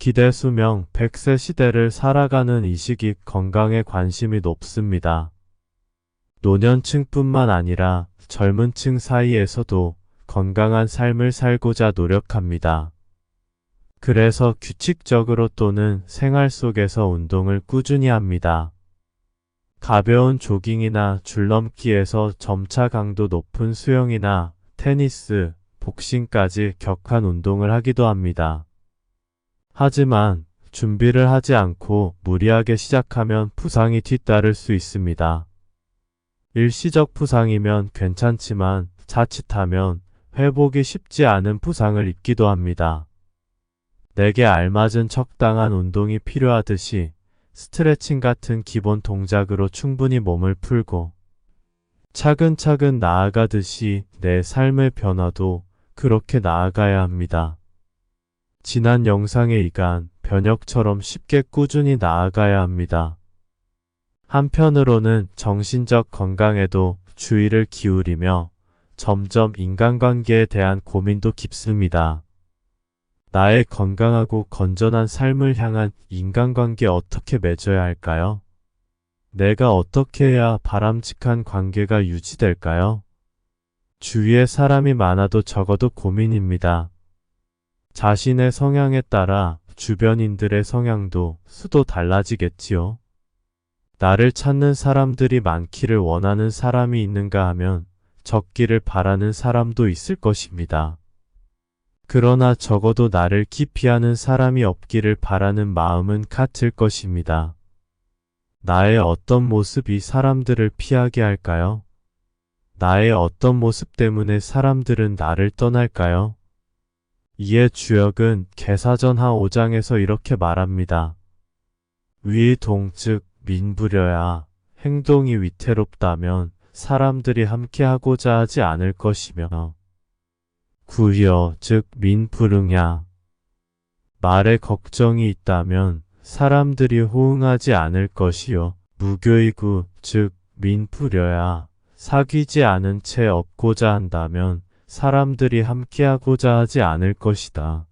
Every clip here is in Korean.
기대 수명 100세 시대를 살아가는 이 시기 건강에 관심이 높습니다. 노년층뿐만 아니라 젊은 층 사이에서도 건강한 삶을 살고자 노력합니다. 그래서 규칙적으로 또는 생활 속에서 운동을 꾸준히 합니다. 가벼운 조깅이나 줄넘기에서 점차 강도 높은 수영이나 테니스, 복싱까지 격한 운동을 하기도 합니다. 하지만 준비를 하지 않고 무리하게 시작하면 부상이 뒤따를 수 있습니다. 일시적 부상이면 괜찮지만 자칫하면 회복이 쉽지 않은 부상을 입기도 합니다. 내게 알맞은 적당한 운동이 필요하듯이 스트레칭 같은 기본 동작으로 충분히 몸을 풀고 차근차근 나아가듯이 내 삶의 변화도 그렇게 나아가야 합니다. 지난 영상에 이간 변혁처럼 쉽게 꾸준히 나아가야 합니다. 한편으로는 정신적 건강에도 주의를 기울이며 점점 인간관계에 대한 고민도 깊습니다. 나의 건강하고 건전한 삶을 향한 인간관계 어떻게 맺어야 할까요? 내가 어떻게 해야 바람직한 관계가 유지될까요? 주위에 사람이 많아도 적어도 고민입니다. 자신의 성향에 따라 주변인들의 성향도 수도 달라지겠지요. 나를 찾는 사람들이 많기를 원하는 사람이 있는가 하면 적기를 바라는 사람도 있을 것입니다. 그러나 적어도 나를 기피하는 사람이 없기를 바라는 마음은 같을 것입니다. 나의 어떤 모습이 사람들을 피하게 할까요? 나의 어떤 모습 때문에 사람들은 나를 떠날까요? 이에 주역은 개사전하 5장에서 이렇게 말합니다. 위동 즉 민부려야 행동이 위태롭다면 사람들이 함께 하고자 하지 않을 것이며 구여 즉 민불응야 말에 걱정이 있다면 사람들이 호응하지 않을 것이요 무교이구 즉 민부려야 사귀지 않은 채 없고자 한다면 사람들이 함께하고자 하지 않을 것이다.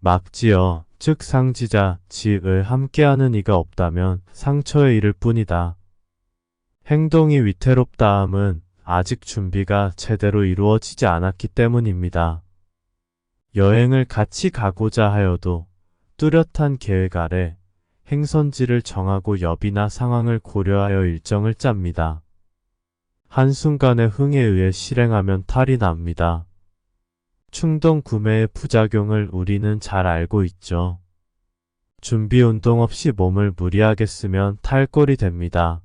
막지어 즉 상지자 지을 함께하는 이가 없다면 상처에 이를 뿐이다. 행동이 위태롭다함은 아직 준비가 제대로 이루어지지 않았기 때문입니다. 여행을 같이 가고자 하여도 뚜렷한 계획 아래 행선지를 정하고 여비나 상황을 고려하여 일정을 짭니다. 한순간의 흥에 의해 실행하면 탈이 납니다. 충동 구매의 부작용을 우리는 잘 알고 있죠. 준비 운동 없이 몸을 무리하게 쓰면 탈골이 됩니다.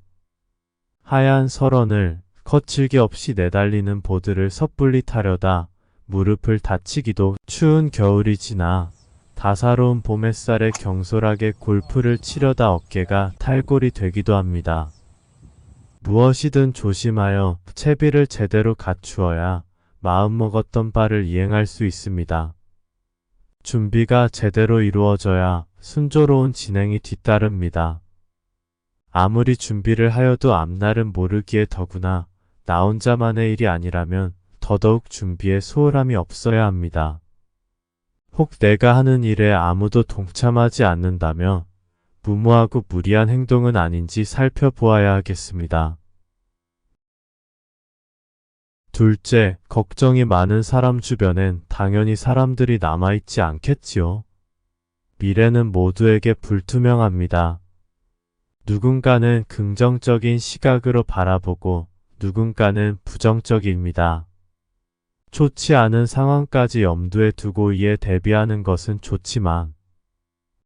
하얀 설원을 거칠게 없이 내달리는 보드를 섣불리 타려다 무릎을 다치기도 추운 겨울이 지나 다사로운 봄 햇살에 경솔하게 골프를 치려다 어깨가 탈골이 되기도 합니다. 무엇이든 조심하여 채비를 제대로 갖추어야 마음먹었던 바를 이행할 수 있습니다. 준비가 제대로 이루어져야 순조로운 진행이 뒤따릅니다. 아무리 준비를 하여도 앞날은 모르기에 더구나 나 혼자만의 일이 아니라면 더더욱 준비에 소홀함이 없어야 합니다. 혹 내가 하는 일에 아무도 동참하지 않는다면 무모하고 무리한 행동은 아닌지 살펴보아야 하겠습니다. 둘째, 걱정이 많은 사람 주변엔 당연히 사람들이 남아있지 않겠지요. 미래는 모두에게 불투명합니다. 누군가는 긍정적인 시각으로 바라보고 누군가는 부정적입니다. 좋지 않은 상황까지 염두에 두고 이에 대비하는 것은 좋지만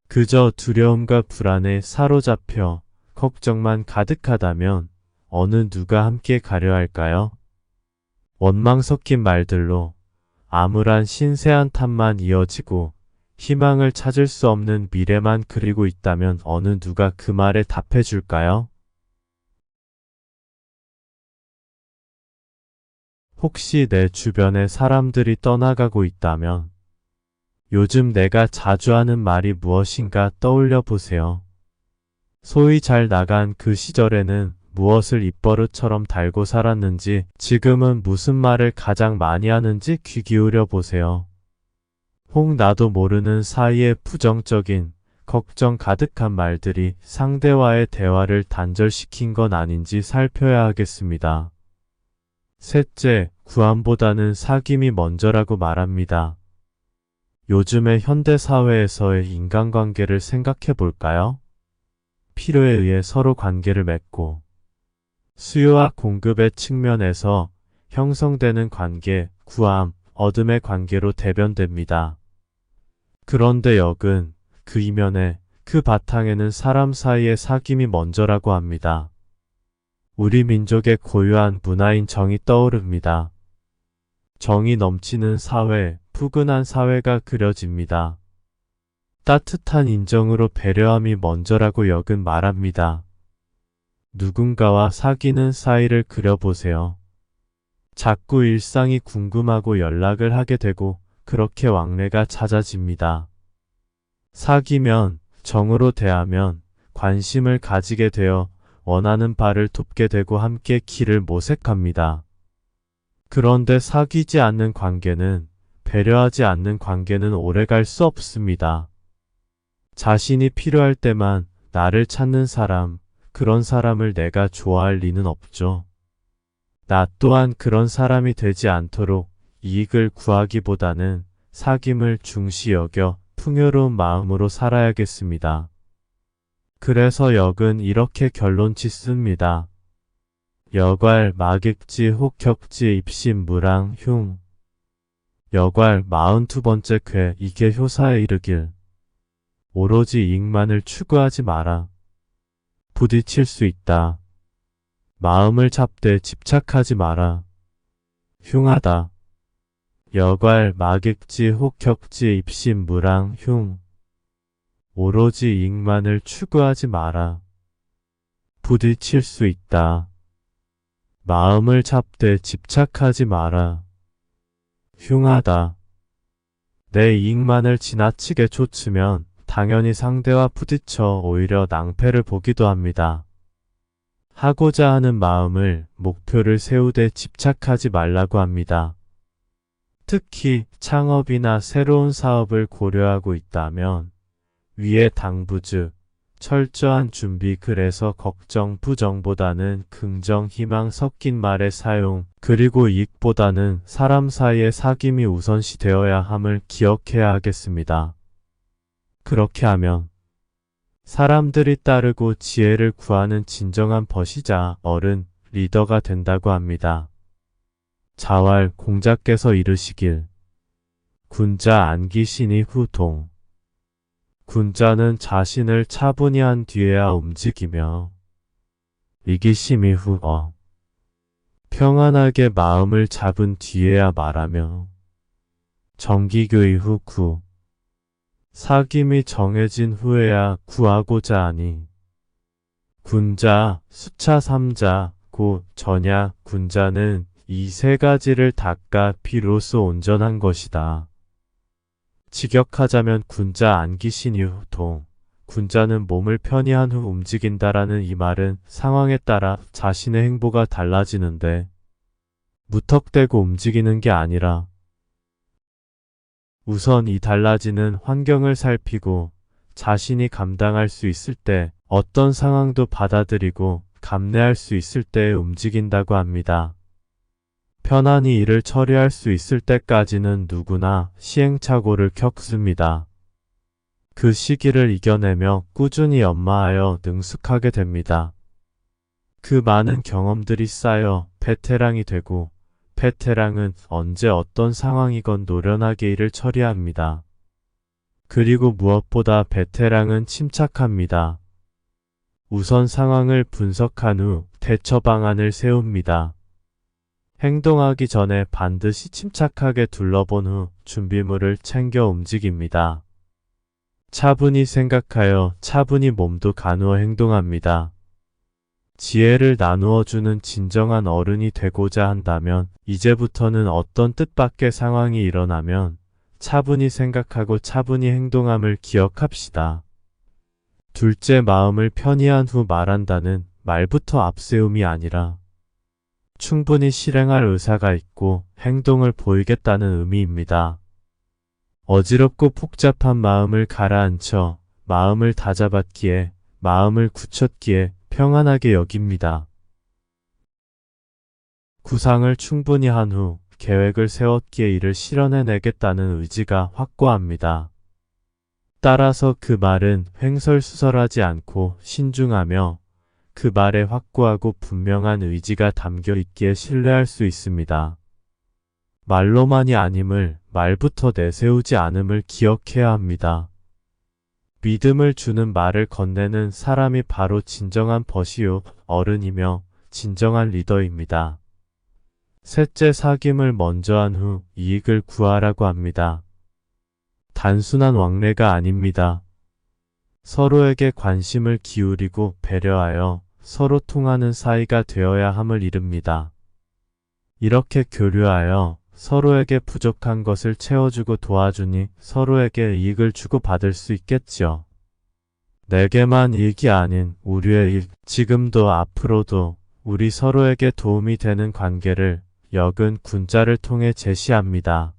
그저 두려움과 불안에 사로잡혀 걱정만 가득하다면 어느 누가 함께 가려 할까요? 원망 섞인 말들로 암울한 신세한 탓만 이어지고 희망을 찾을 수 없는 미래만 그리고 있다면 어느 누가 그 말에 답해 줄까요? 혹시 내 주변에 사람들이 떠나가고 있다면 요즘 내가 자주 하는 말이 무엇인가 떠올려 보세요. 소위 잘 나간 그 시절에는 무엇을 입버릇처럼 달고 살았는지 지금은 무슨 말을 가장 많이 하는지 귀 기울여 보세요. 혹 나도 모르는 사이에 부정적인 걱정 가득한 말들이 상대와의 대화를 단절시킨 건 아닌지 살펴야 하겠습니다. 셋째, 구함보다는 사귐이 먼저라고 말합니다. 요즘의 현대 사회에서의 인간관계를 생각해 볼까요? 필요에 의해 서로 관계를 맺고 수요와 공급의 측면에서 형성되는 관계, 구함, 어둠의 관계로 대변됩니다. 그런데 역은 그 이면에 그 바탕에는 사람 사이의 사귐이 먼저라고 합니다. 우리 민족의 고유한 문화인 정이 떠오릅니다. 정이 넘치는 사회, 푸근한 사회가 그려집니다. 따뜻한 인정으로 배려함이 먼저라고 역은 말합니다. 누군가와 사귀는 사이를 그려보세요. 자꾸 일상이 궁금하고 연락을 하게 되고 그렇게 왕래가 잦아집니다. 사귀면 정으로 대하면 관심을 가지게 되어 원하는 바를 돕게 되고 함께 길을 모색합니다. 그런데 사귀지 않는 관계는 배려하지 않는 관계는 오래 갈 수 없습니다. 자신이 필요할 때만 나를 찾는 사람, 그런 사람을 내가 좋아할 리는 없죠. 나 또한 그런 사람이 되지 않도록 이익을 구하기보다는 사귐을 중시 여겨 풍요로운 마음으로 살아야겠습니다. 그래서 역은 이렇게 결론 짓습니다. 여괄 마객지 혹격지 입심 무랑 흉 여괄 마흔두 번째 쾌 이게 효사에 이르길 오로지 이익만을 추구하지 마라. 부딪힐 수 있다. 마음을 잡되 집착하지 마라. 흉하다. 여괄 마객지 혹격지 입심 무랑 흉 오로지 이익만을 추구하지 마라. 부딪힐 수 있다. 마음을 잡되 집착하지 마라. 흉하다. 내 이익만을 지나치게 좇으면 당연히 상대와 부딪혀 오히려 낭패를 보기도 합니다. 하고자 하는 마음을 목표를 세우되 집착하지 말라고 합니다. 특히 창업이나 새로운 사업을 고려하고 있다면 위의 당부즉 철저한 준비 그래서 걱정 부정보다는 긍정 희망 섞인 말의 사용 그리고 이익보다는 사람 사이의 사귐이 우선시 되어야 함을 기억해야 하겠습니다. 그렇게 하면 사람들이 따르고 지혜를 구하는 진정한 버시자 어른 리더가 된다고 합니다. 자왈 공자께서 이르시길 군자 안기신이 후동 군자는 자신을 차분히 한 뒤에야 움직이며 이기심이 후어 평안하게 마음을 잡은 뒤에야 말하며 정기교의 후 구 사김이 정해진 후에야 구하고자 하니 군자 수차 삼자 고 전야 군자는 이 세 가지를 닦아 비로소 온전한 것이다. 직역하자면 군자 안기신 이 후통. 군자는 몸을 편히 한 후 움직인다라는 이 말은 상황에 따라 자신의 행보가 달라지는데 무턱대고 움직이는 게 아니라 우선 이 달라지는 환경을 살피고 자신이 감당할 수 있을 때 어떤 상황도 받아들이고 감내할 수 있을 때 움직인다고 합니다. 편안히 일을 처리할 수 있을 때까지는 누구나 시행착오를 겪습니다. 그 시기를 이겨내며 꾸준히 연마하여 능숙하게 됩니다. 그 많은 경험들이 쌓여 베테랑이 되고 베테랑은 언제 어떤 상황이건 노련하게 일을 처리합니다. 그리고 무엇보다 베테랑은 침착합니다. 우선 상황을 분석한 후 대처 방안을 세웁니다. 행동하기 전에 반드시 침착하게 둘러본 후 준비물을 챙겨 움직입니다. 차분히 생각하여 차분히 몸도 가누어 행동합니다. 지혜를 나누어 주는 진정한 어른이 되고자 한다면 이제부터는 어떤 뜻밖의 상황이 일어나면 차분히 생각하고 차분히 행동함을 기억합시다. 둘째 마음을 편히 한 후 말한다는 말부터 앞세움이 아니라 충분히 실행할 의사가 있고 행동을 보이겠다는 의미입니다. 어지럽고 복잡한 마음을 가라앉혀 마음을 다잡았기에 마음을 굳혔기에 평안하게 여깁니다. 구상을 충분히 한 후 계획을 세웠기에 이를 실현해내겠다는 의지가 확고합니다. 따라서 그 말은 횡설수설하지 않고 신중하며 그 말에 확고하고 분명한 의지가 담겨 있기에 신뢰할 수 있습니다. 말로만이 아님을 말부터 내세우지 않음을 기억해야 합니다. 믿음을 주는 말을 건네는 사람이 바로 진정한 벗이요 어른이며 진정한 리더입니다. 셋째 사귐을 먼저 한 후 이익을 구하라고 합니다. 단순한 왕래가 아닙니다. 서로에게 관심을 기울이고 배려하여 서로 통하는 사이가 되어야 함을 이릅니다. 이렇게 교류하여 서로에게 부족한 것을 채워주고 도와주니 서로에게 이익을 주고 받을 수 있겠지요. 내게만 이익이 아닌 우리의 일, 지금도 앞으로도 우리 서로에게 도움이 되는 관계를 역은 군자를 통해 제시합니다.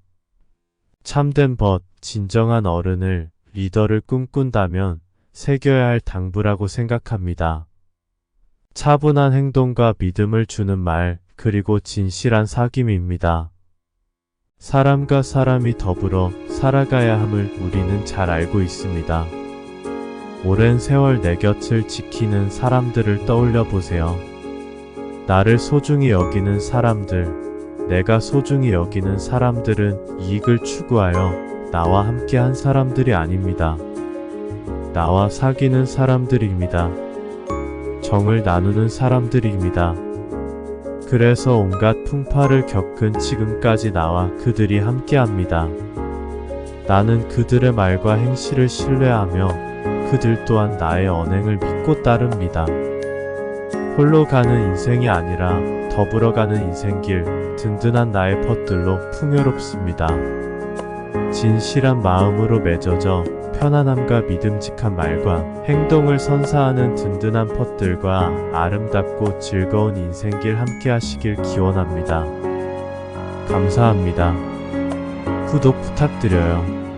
참된 벗, 진정한 어른을, 리더를 꿈꾼다면 새겨야 할 당부라고 생각합니다. 차분한 행동과 믿음을 주는 말, 그리고 진실한 사귐입니다. 사람과 사람이 더불어 살아가야 함을 우리는 잘 알고 있습니다. 오랜 세월 내 곁을 지키는 사람들을 떠올려 보세요. 나를 소중히 여기는 사람들, 내가 소중히 여기는 사람들은 이익을 추구하여 나와 함께 한 사람들이 아닙니다. 나와 사귀는 사람들입니다. 정을 나누는 사람들입니다. 그래서 온갖 풍파를 겪은 지금까지 나와 그들이 함께합니다. 나는 그들의 말과 행실을 신뢰하며 그들 또한 나의 언행을 믿고 따릅니다. 홀로 가는 인생이 아니라 더불어 가는 인생길, 든든한 나의 퍼들로 풍요롭습니다. 진실한 마음으로 맺어져 편안함과 믿음직한 말과 행동을 선사하는 든든한 퍼들과 아름답고 즐거운 인생길 함께 하시길 기원합니다. 감사합니다. 구독 부탁드려요.